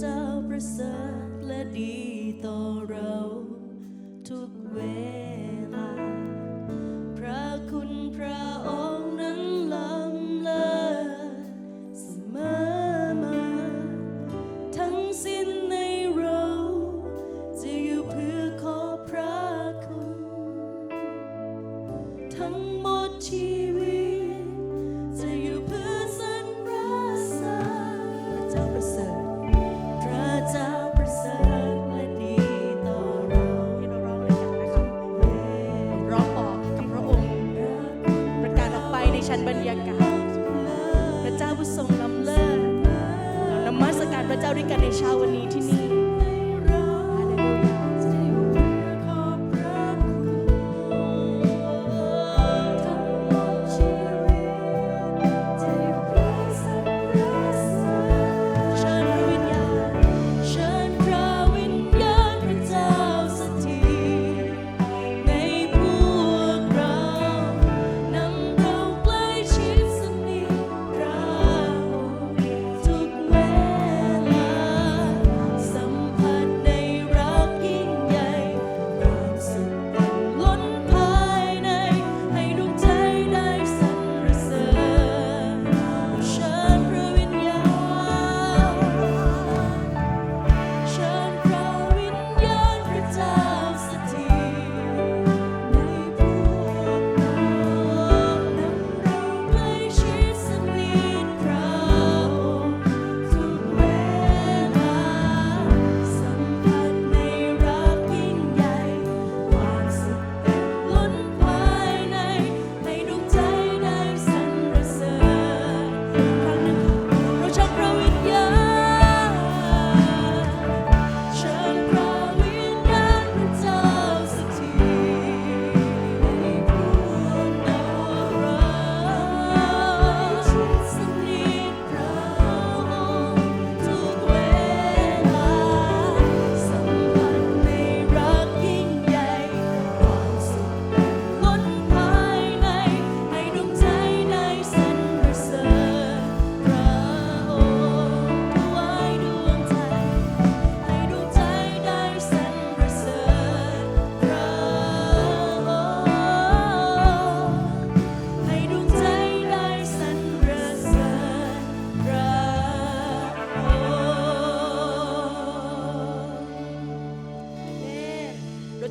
เจ้าประเสริฐและดีต่อเราทุกเวล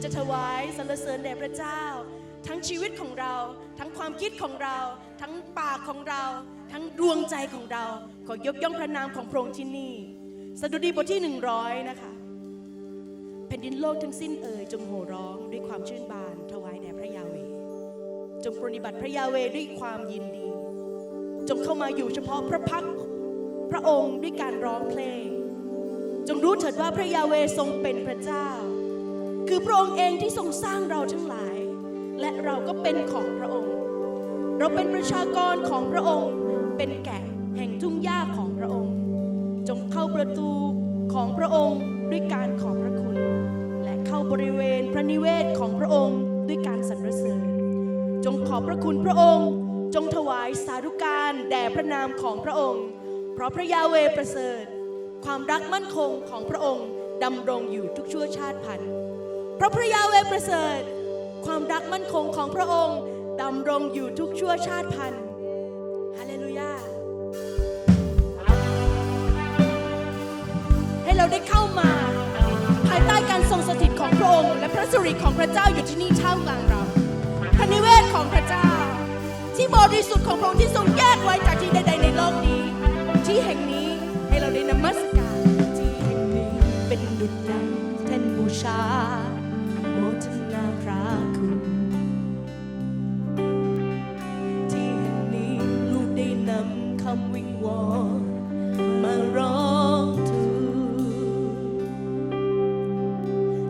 จะถวายสรรเสริญแด่พระเจ้า ทั้งชีวิตของเรา ทั้งความคิดของเรา ทั้งปากของเรา ทั้งดวงใจของเรา ขอยกย่องพระนามของพระองค์ที่นี่ สดุดีบทที่ 100 นะคะ แผ่นดินโลกทั้งสิ้นเอ่ยจงโห่ร้องด้วยความชื่นบาน ถวายแด่พระยาเว จงปรนิบัติพระยาเวด้วยความยินดี จงเข้ามาอยู่เฉพาะพระพักพระองค์ด้วยการร้องเพลง จงรู้เถิดว่าพระยาเวทรงเป็นพระเจ้า คือพระองค์เองที่ทรงสร้างเราทั้งหลาย และเราก็เป็นของพระองค์ เราเป็นประชากรของพระองค์ เป็นแกะแห่งทุ่งหญ้าของพระองค์ จงเข้าประตูของพระองค์ด้วยการขอบพระคุณ และเข้าบริเวณพระนิเวศของพระองค์ด้วยการสรรเสริญ จงขอบพระคุณพระองค์ จงถวายสาธุการแด่พระนามของพระองค์ เพราะพระยาเวประเสริฐ ความรักมั่นคงของพระองค์ดำรงอยู่ทุกชั่วชาติพันธุ์ ราะพระยาเวประเสริฐ ความรักมั่นคงของพระองค์ดำรงอยู่ทุกชั่วชาติพันธุ์ฮาเลลูยาให้เราได้เข้ามา ภายใต้การทรงสถิตของพระองค์ และพระสิริของพระเจ้าอยู่ที่นี่ท่ามกลางเราพระนิเวศของพระเจ้า ที่บริสุทธิ์ของพระองค์ที่ทรงแยกไว้จากที่ใดๆในโลกนี้ ที่แห่งนี้ให้เราได้นมัสการที่แห่งนี้เป็นดุจดังแท่นบูชา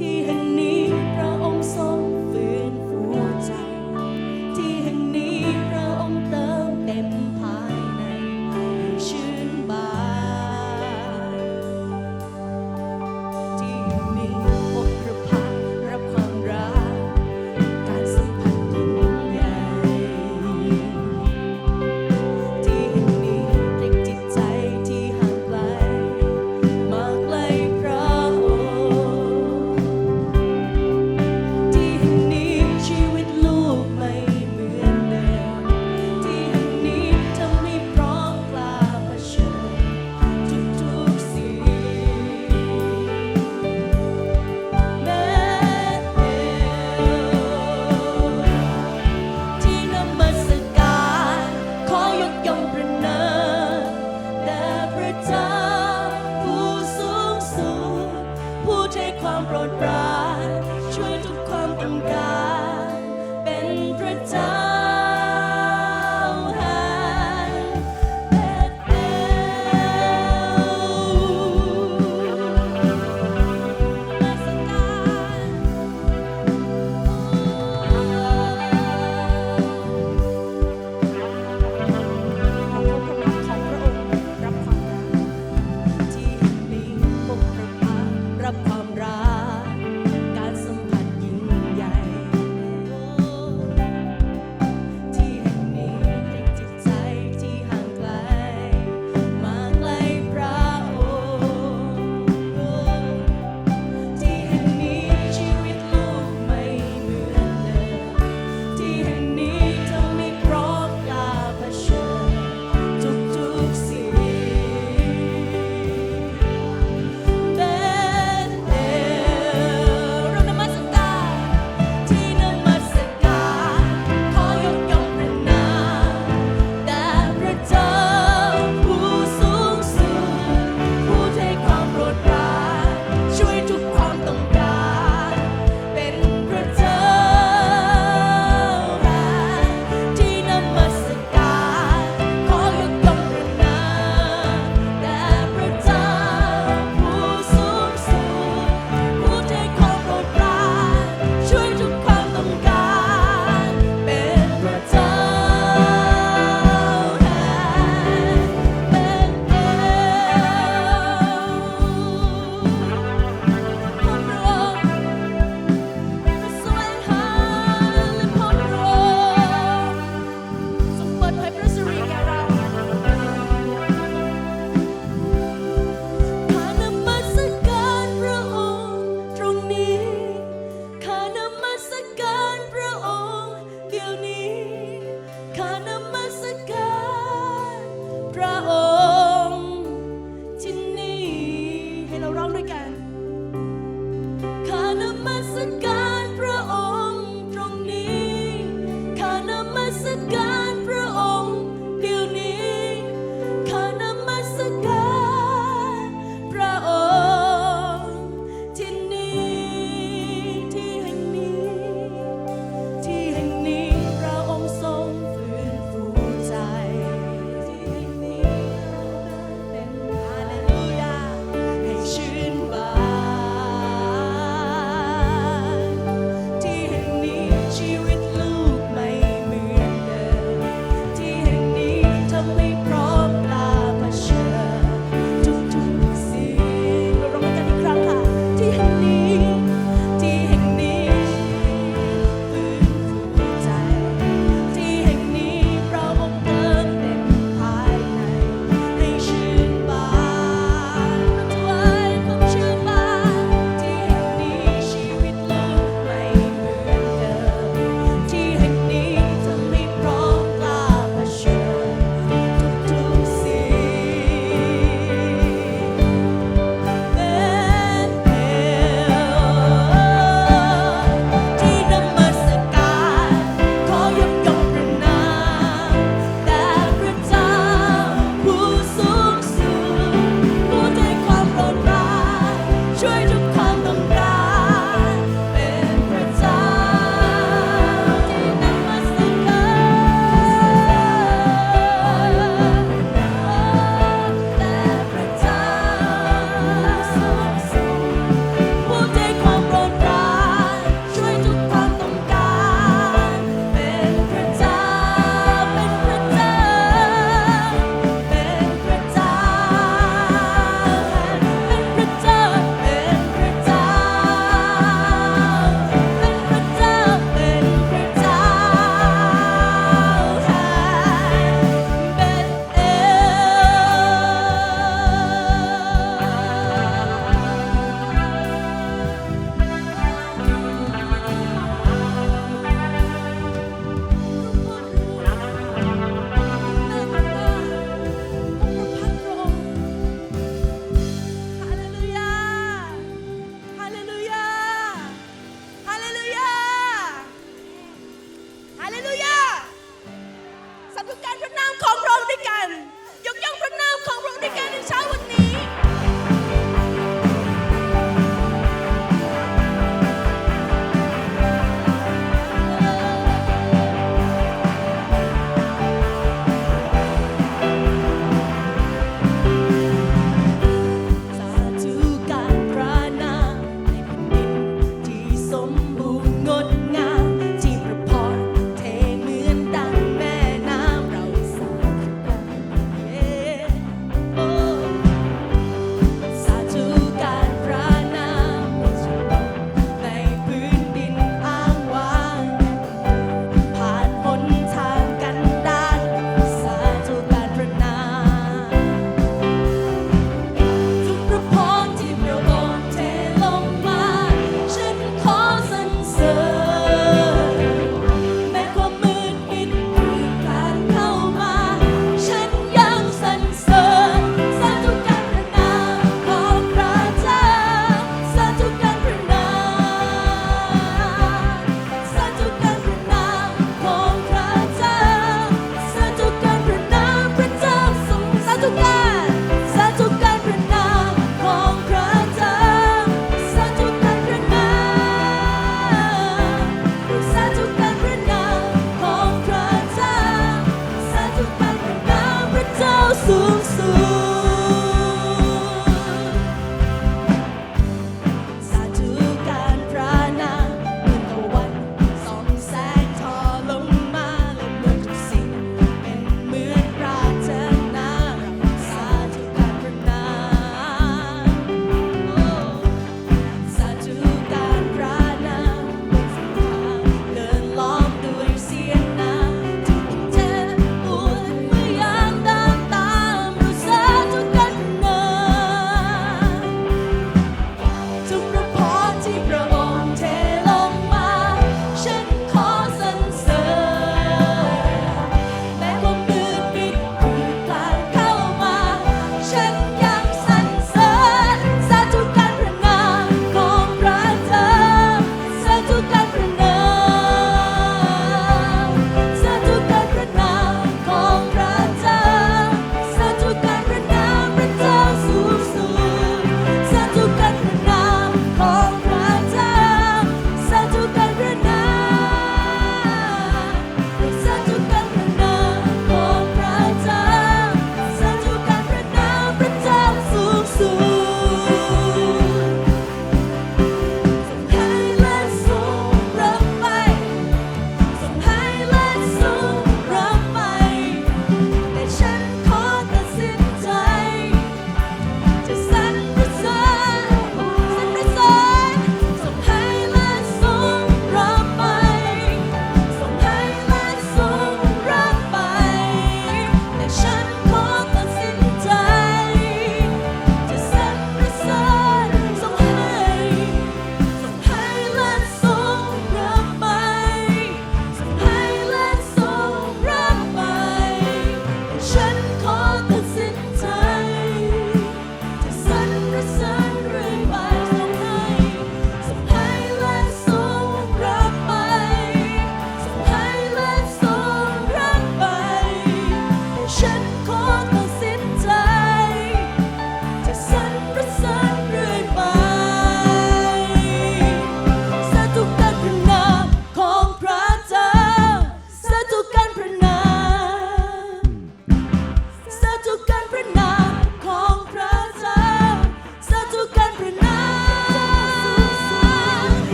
ที่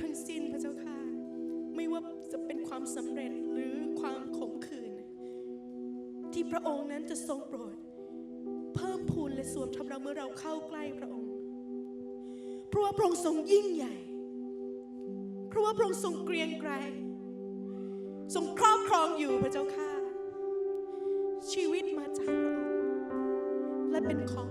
ทั้งสิ้นพระเจ้าค่ะ ไม่ว่าจะเป็นความสำเร็จหรือความขมขื่นที่พระองค์นั้นจะทรงโปรด เพิ่มพูนและสวมทับเราเมื่อเราเข้าใกล้พระองค์ เพราะว่าพระองค์ทรงยิ่งใหญ่ เพราะว่าพระองค์ทรงเกรียงไกรทรงครอบครองอยู่พระเจ้าค่ะ ชีวิตมาจากพระองค์และเป็นของ